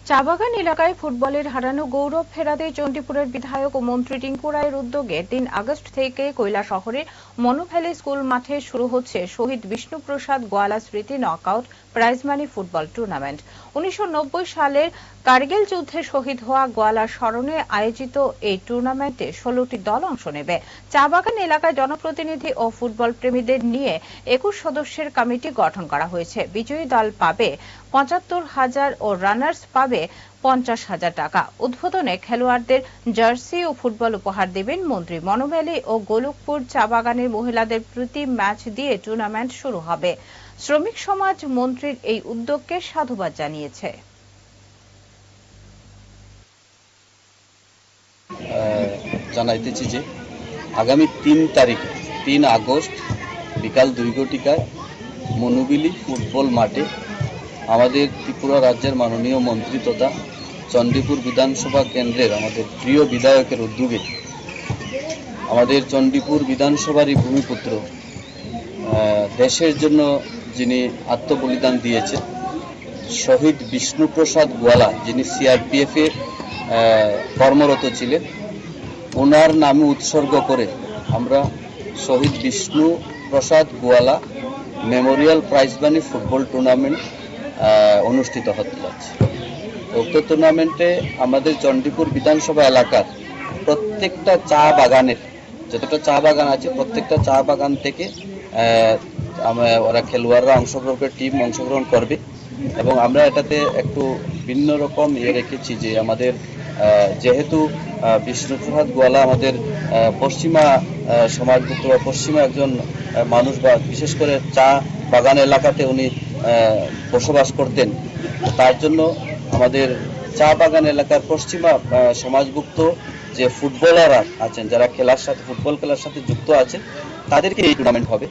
চাবাগান এলাকায় ফুটবলের হারানো গৌরব ফেরাতে চণ্ডীপুরের বিধায়ক ও মন্ত্রী টিঙ্কু রায়ের উদ্যোগে তিন আগস্ট থেকে কৈলা শহরে মনোভ্যালি স্কুল মাঠে শুরু হচ্ছে শহীদ বিষ্ণুপ্রসাদ গোয়ালা স্মৃতি knockout prize money football tournament. উনিশশো সালের কার্গিল যুদ্ধে শহীদ হওয়া গোয়ালার স্মরণে আয়োজিত এই টুর্নামেন্টে ষোলোটি দল অংশ নেবে। চা বাগান এলাকায় জনপ্রতিনিধি ও ফুটবল প্রেমীদের নিয়ে একুশ সদস্যের কমিটি গঠন করা হয়েছে। বিজয়ী দল পাবে পঁচাত্তর হাজার ও রানার্স পাবে পঞ্চাশ হাজার টাকা। উদ্বোধনে খেলোয়াড়দের জার্সি ও ফুটবল উপহার দেবেন মন্ত্রী মনোভ্যালি ও গোলকপুর চা বাগানের মহিলাদের প্রতি ম্যাচ দিয়ে টুর্নামেন্ট শুরু হবে। শ্রমিক সমাজ মন্ত্রীর এই উদ্যোগকে সাধুবাদ জানিয়েছে। জানাইতেছি যে আগামী তিন তারিখ, তিন আগস্ট বিকাল দুই ঘটিকায় মনুবিলি ফুটবল মাঠে আমাদের ত্রিপুরা রাজ্যের মাননীয় মন্ত্রী তথা চণ্ডীপুর বিধানসভা কেন্দ্রের আমাদের প্রিয় বিধায়কের উদ্যোগে আমাদের চণ্ডীপুর বিধানসভারই ভূমিপুত্র দেশের জন্য যিনি আত্মবলিদান দিয়েছেন, শহীদ বিষ্ণুপ্রসাদ গোয়ালা, যিনি সিআরপিএফে কর্মরত ছিলেন, ওনার নামে উৎসর্গ করে আমরা শহীদ Bishnu Prasad Goala memorial prize money football tournament অনুষ্ঠিত হতে যাচ্ছে। উক্ত টুর্নামেন্টে আমাদের চণ্ডীপুর বিধানসভা এলাকার প্রত্যেকটা চা বাগানের, যতটা চা বাগান আছে, প্রত্যেকটা চা বাগান থেকে ওরা খেলোয়াড়রা অংশগ্রহণ করে টিম অংশগ্রহণ করবে। এবং আমরা এটাতে একটু ভিন্ন রকম ইয়ে রেখেছি যে আমাদের যেহেতু বিষ্ণুপ্রসাদ গোয়ালা আমাদের পশ্চিমা সমাজভুক্ত বা পশ্চিমা একজন মানুষ বা বিশেষ করে চা বাগান এলাকাতে উনি বসবাস করতেন। তার জন্য আমাদের চা বাগান এলাকার পশ্চিমা সমাজগুপ্ত যে ফুটবলাররা আছেন, যারা খেলার সাথে, ফুটবল খেলার সাথে যুক্ত আছেন, তাদেরকে এই টুর্নামেন্ট হবে।